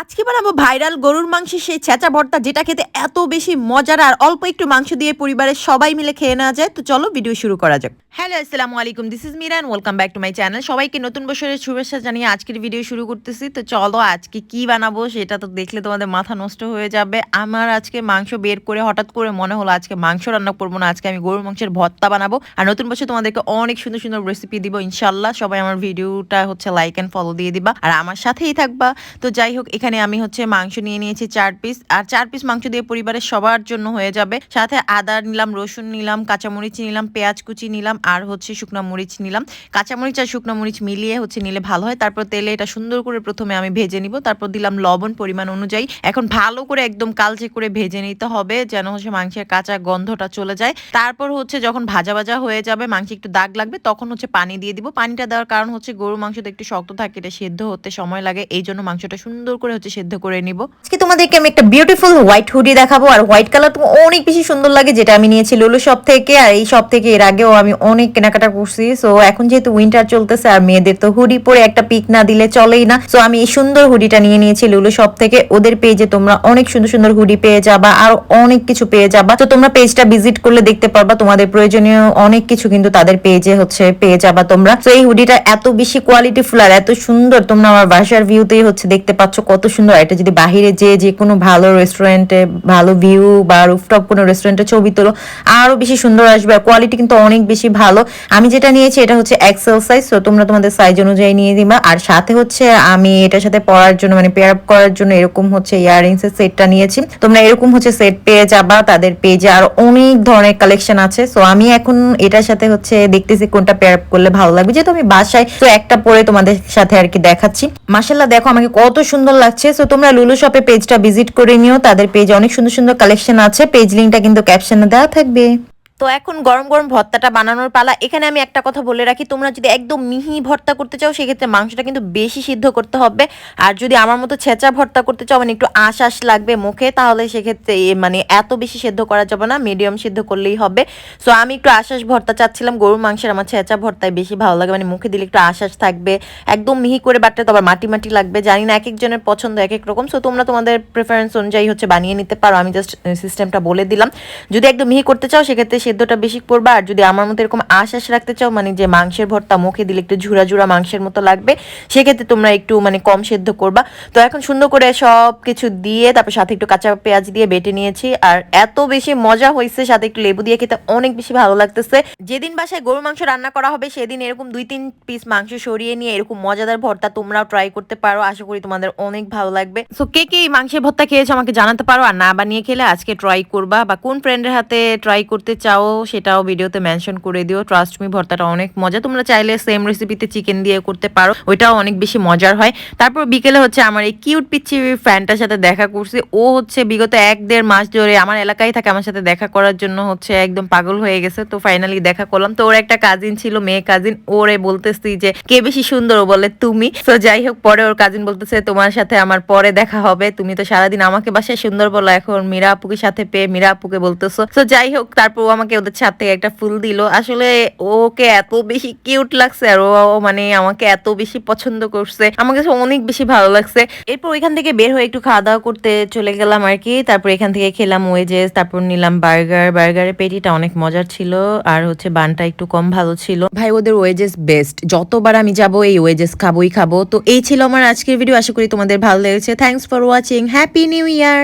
আজকে বানাবো ভাইরাল গরুর মাংসের সেই ছেঁচা ভর্তা, যেটা খেতে এত বেশি মজার আর অল্প একটু মাংস দিয়ে পরিবারের সবাই মিলে খেয়ে নেওয়া যায়। তো চলো ভিডিও শুরু করা যাক। হ্যালো আসসালামু আলাইকুম this is Miran welcome back to my channel সবাইকে নতুন বছরের শুভেচ্ছা জানিয়ে আজকের ভিডিও শুরু করতেছি। তো চলো আজকে কি বানাবো সেটা তো দেখলে তোমাদের মাথা নষ্ট হয়ে যাবে। আমার আজকে মাংস বের করে হঠাৎ করে মনে হলো আজকে মাংস রান্না করব না, আজকে আমি গরুর মাংসের ভর্তা বানাবো। আর নতুন বছর তোমাদেরকে অনেক সুন্দর সুন্দর রেসিপি দিব ইনশাল্লাহ সবাই আমার ভিডিওটা হচ্ছে লাইক অ্যান্ড ফলো দিয়ে দিবা। আর আমার সাথেই থাকবা। তো যাই হোক এখানে আমি হচ্ছে মাংস নিয়ে নিয়েছি চার পিস আর চার পিস মাংস দিয়ে পরিবারের সবার জন্য হয়ে যাবে। সাথে আদা নিলাম, রসুন নিলাম, কাঁচামরিচ নিলাম, পেঁয়াজ কুচি নিলাম, আর হচ্ছে শুকনো মরিচ নিলাম। কাঁচামরিচ আর শুকনো মরিচ মিলিয়ে হচ্ছে নিলে ভালো হয়। তারপর তেলে এটা সুন্দর করে প্রথমে আমি ভেজে নিব। তারপর দিলাম লবণ পরিমাণ অনুযায়ী। এখন ভালো করে একদম কালচে করে ভেজে নিতে হবে, যেন হচ্ছে মাংসের কাঁচা গন্ধটা চলে যায়। তারপর হচ্ছে যখন ভাজা ভাজা হয়ে যাবে, মাংসে একটু দাগ লাগবে, তখন হচ্ছে পানি দিয়ে দিব। পানিটা দেওয়ার কারণ হচ্ছে গরু মাংসটা একটু শক্ত থাকে, এটা সেদ্ধ হতে সময় লাগে। এই জন্য মাংসটা সুন্দর করে হচ্ছে সেদ্ধ করে নিব। তোমাদেরকে আমি একটা বিউটিফুল হোয়াইট হুডি দেখাবো, আর হোয়াইট কালার তো অনেক বেশি সুন্দর লাগে, যেটা আমি নিয়েছি লুলু শপ থেকে, আর এই শপ থেকে এর আগেও আমি অনেক কেনাকাটা করছি। সো এখন যেহেতু উইন্টার চলতেছে, আর মেয়েদের তো হুডি পরে একটা পিক না দিলে চলেই না। সো আমি এই সুন্দর হুডিটা নিয়ে নিয়েছি লুলু শপ থেকে। ওদের পেজে তোমরা অনেক সুন্দর সুন্দর হুডি পেয়ে যাবা, আর অনেক কিছু পেয়ে যাবা। তো তোমরা পেজটা ভিজিট করলে দেখতে পারবা, তোমাদের প্রয়োজনীয় অনেক কিছু কিন্তু তাদের পেজে হচ্ছে পেয়ে যাবা তোমরা। তো এই হুডিটা এত বেশি কোয়ালিটিফুল আর এত সুন্দর তোমরা আমার বাসার ভিউতেই হচ্ছে দেখতে পাচ্ছ, কত সুন্দর। এটা যদি বাহিরে যে যে কোনো ভালো রেস্টুরেন্টে ভালো ভিউ বা রুফটপ কোনো রেস্টুরেন্টে ছবি তোলো, আরও বেশি সুন্দর আসবে আর কোয়ালিটি কিন্তু অনেক বেশি ভালো। আমি যেটা নিয়েছি এটা হচ্ছে এক্সেল সাইজ তো তোমরা তোমাদের সাইজ অনুযায়ী নিয়ে দিবা আর সাথে হচ্ছে আমি এটার সাথে পরার জন্য মানে পেয়ার আপ করার জন্য এরকম হচ্ছে ইয়াররিংস এর সেটটা নিয়েছি। তোমরা এরকম হচ্ছে সেট পেয়ে যাবা, তাদের পেজে আর অনেক ধরনের কালেকশন আছে। সো আমি এখন এটার সাথে হচ্ছে দেখতেছি কোনটা পেয়ার আপ করলে ভালো লাগবে। যেহেতু আমি বাসায়, তো একটা পরে তোমাদের সাথে আর কি দেখাচ্ছি। মাসাল্লাহ দেখো আমাকে কত সুন্দর লাগছে। সো তোমরা লুলু শপে পেজটা ভিজিট করে নিও। তাদের পেজ অনেক সুন্দর সুন্দর কালেকশন আছে। পেজ লিঙ্কটা কিন্তু ক্যাপশনে দেওয়া থাকবে। তো এখন গরম গরম ভর্তাটা বানানোর পালা। এখানে আমি একটা কথা বলে রাখি, তোমরা যদি একদম মিহি ভর্তা করতে চাও, সেক্ষেত্রে মাংসটা কিন্তু বেশি সিদ্ধ করতে হবে। আর যদি আমার মতো ছেঁচা ভর্তা করতে চাও মানে একটু আশ আশ লাগবে মুখে, তাহলে সেক্ষেত্রে মানে এত বেশি সিদ্ধ করা যাবে না মিডিয়াম সিদ্ধ করলেই হবে। সো আমি একটু আশ্বাস ভর্তা চাচ্ছিলাম, গরুর মাংসের আমার ছেঁচা ভর্তায় বেশি ভালো লাগে মানে মুখে দিলে একটু আশ্বাস থাকবে। একদম মিহি করে বাটলে তো আবার মাটি মাটি লাগবে, জানি না এক একজনের পছন্দ এক এক রকম। সো তোমরা তোমাদের প্রেফারেন্স অনুযায়ী হচ্ছে বানিয়ে নিতে পারো, আমি জাস্ট সিস্টেমটা বলে দিলাম। যদি একদম মিহি করতে চাও, সেক্ষেত্রে সেদ্ধটা বেশি করবা, আর যদি আমার মতো এরকম আশ্বাস রাখতে চাও মানে যে মাংসের ভর্তা, মুখে দিলে একটু ঝুরা ঝুরা মাংসের মতো লাগবে, সেক্ষেত্রে তোমরা একটু মানে কম সেদ্ধ করবা। তো এখন সুন্দর করে সব কিছু দিয়ে, তারপর সাথে একটু কাঁচা পেঁয়াজ দিয়ে বেটে নিয়েছি, আর এত বেশি মজা হয়েছে, সাথে একটু লেবু দিয়ে খেতে অনেক বেশি ভালো লাগতেছে। যেদিন বাসায় গরু মাংস রান্না করা হবে, সেদিন এরকম দুই তিন পিস মাংস সরিয়ে নিয়ে এরকম মজাদার ভর্তা তোমরাও ট্রাই করতে পারো, আশা করি তোমাদের অনেক ভালো লাগবে। সো কে কে এই মাংসের ভর্তা খেয়েছো আমাকে জানাতে পারো, আর না বানিয়ে খেলে আজকে ট্রাই করবা, বা কোন ফ্রেন্ডের হাতে ট্রাই করতে চাও সেটাও ভিডিওতে মেনশন করে দিও। ট্রাস্ট মি ভর্তাটা অনেক মজা। তোমরা চাইলে সেম রেসিপিতে চিকেন দিয়ে করতে পারো। ওইটাও অনেক বেশি মজার হয়। তারপর বিকেলে হচ্ছে আমার এই কিউট পিচ্ছি ফ্যানটার সাথে দেখা করছি। ও হচ্ছে বিগত এক দেড় মাস ধরে আমার এলাকায় থাকে, আমার সাথে দেখা করার জন্য হচ্ছে একদম পাগল হয়ে গেছে। তো ফাইনালি দেখা করলাম। তো ওর একটা কাজিন ছিল, মেয়ে কাজিন ওরে বলতেছি যে, কে বেশি সুন্দর? ও বলে, তুমি। তো যাই হোক, পরে ওর কাজিন বলতেছে, তোমার সাথে আমার পরে দেখা হবে। তুমি তো সারাদিন আমাকে বাসায় সুন্দর বলো এখন মীরা আপুকে সাথে পেয়ে মীরা আপুকে বলতেছো। তো যাই হোক, তারপর ও আমাকে ওদের ছাদ থেকে একটা ফুল দিল। আসলে ওকে এত বেশি কিউট লাগছে আর ও মানে আমাকে এত বেশি পছন্দ করছে। আমার কাছে অনেক বেশি ভালো লাগছে। এরপর ওইখান থেকে বের হয়ে একটু খাওয়া দাওয়া করতে চলে গেলাম আর কি। তারপর এখান থেকে খেলাম ওয়েজেস তারপর নিলাম বার্গার বার্গারের পেটিটা অনেক মজার ছিল আর হচ্ছে বানটা একটু কম ভালো ছিল। ভাই, ওদের ওয়েজেস বেস্ট যতবার আমি যাব, এই ওয়েজেস খাবোই খাব। তো এই ছিল আমার আজকের ভিডিও আশা করি তোমাদের ভালো লেগেছে। Thanks for watching happy new year